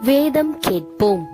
வேதம் கேட்போம்.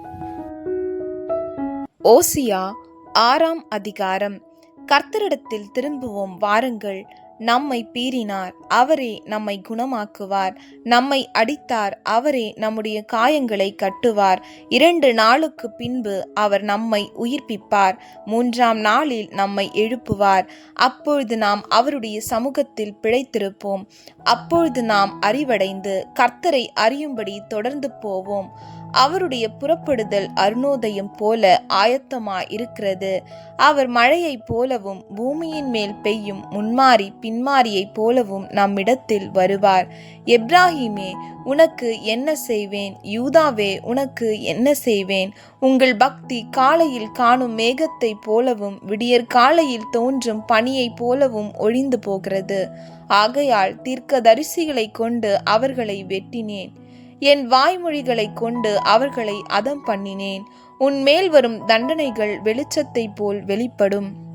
ஓசியா ஆறாம் அதிகாரம். கர்த்தரிடத்தில் திரும்புவோம் வாருங்கள். நம்மை பீறினார். அவரே நம்மை குணமாக்குவார். நம்மை அடித்தார். அவரே நம்முடைய காயங்களை கட்டுவார். இரண்டு நாளுக்கு பின்பு அவர் நம்மை உயிர்ப்பிப்பார். மூன்றாம் நாளில் நம்மை எழுப்புவார். அப்பொழுது நாம் அவருடைய சமூகத்தில் பிழைத்திருப்போம். அப்பொழுது நாம் அறிவடைந்து கர்த்தரை அறியும்படி தொடர்ந்து போவோம். அவருடைய புறப்படுதல் அருணோதயம் போல ஆயத்தமாய் இருக்கிறது அவர் மழையைப் போலவும் பூமியின் மேல் பெய்யும் முன்மாறி பின்மாரியைப் போலவும் நம்மிடத்தில் வருவார். எப்ராஹிமே உனக்கு என்ன செய்வேன்? யூதாவே உனக்கு என்ன செய்வேன்? உங்கள் பக்தி காலையில் காணும் மேகத்தைப் போலவும் விடியற் காலையில் தோன்றும் பனியைப் போலவும் ஒழிந்து போகிறது. ஆகையால் தீர்க்கதரிசிகளைக் கொண்டு அவர்களை வெட்டினேன். என் வாய்மொழிகளைக் கொண்டு அவர்களை அதம் பண்ணினேன். உன் மேல் வரும் தண்டனைகள் வெளிச்சத்தைப் போல் வெளிப்படும்.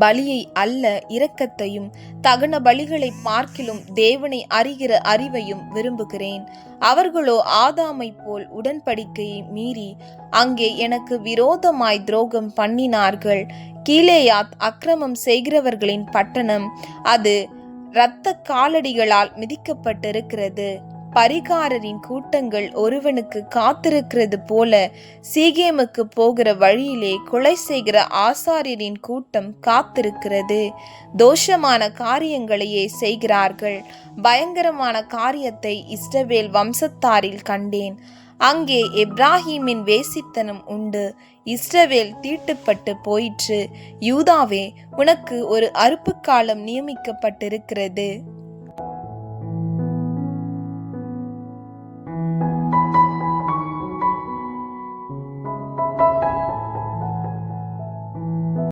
பலியை அல்ல இரக்கத்தையும் தகன பலிகளை பார்க்கிலும் தேவனை அறிகிற அறிவையும் விரும்புகிறேன். அவர்களோ ஆதாமை போல் உடன்படிக்கையை மீறி அங்கே எனக்கு விரோதமாய் துரோகம் பண்ணினார்கள். கீழேயாத் அக்கிரமம் செய்கிறவர்களின் பட்டணம் அது இரத்த காலடிகளால் மிதிக்கப்பட்டிருக்கிறது. பரிகாரரின் கூட்டங்கள் ஒருவனுக்கு காத்திருக்கிறது போல சீகேமுக்கு போகிற வழியிலே கொலை செய்கிற ஆசாரியரின் கூட்டம் காத்திருக்கிறது. தோஷமான காரியங்களையே செய்கிறார்கள். பயங்கரமான காரியத்தை இஸ்ரவேல் வம்சத்தாரில் கண்டேன். அங்கே எப்ராஹீமின் வேசித்தனம் உண்டு. இஸ்ரவேல் தீட்டுப்பட்டு போயிற்று. யூதாவே உனக்கு ஒரு அறுப்பு காலம் நியமிக்கப்பட்டிருக்கிறது.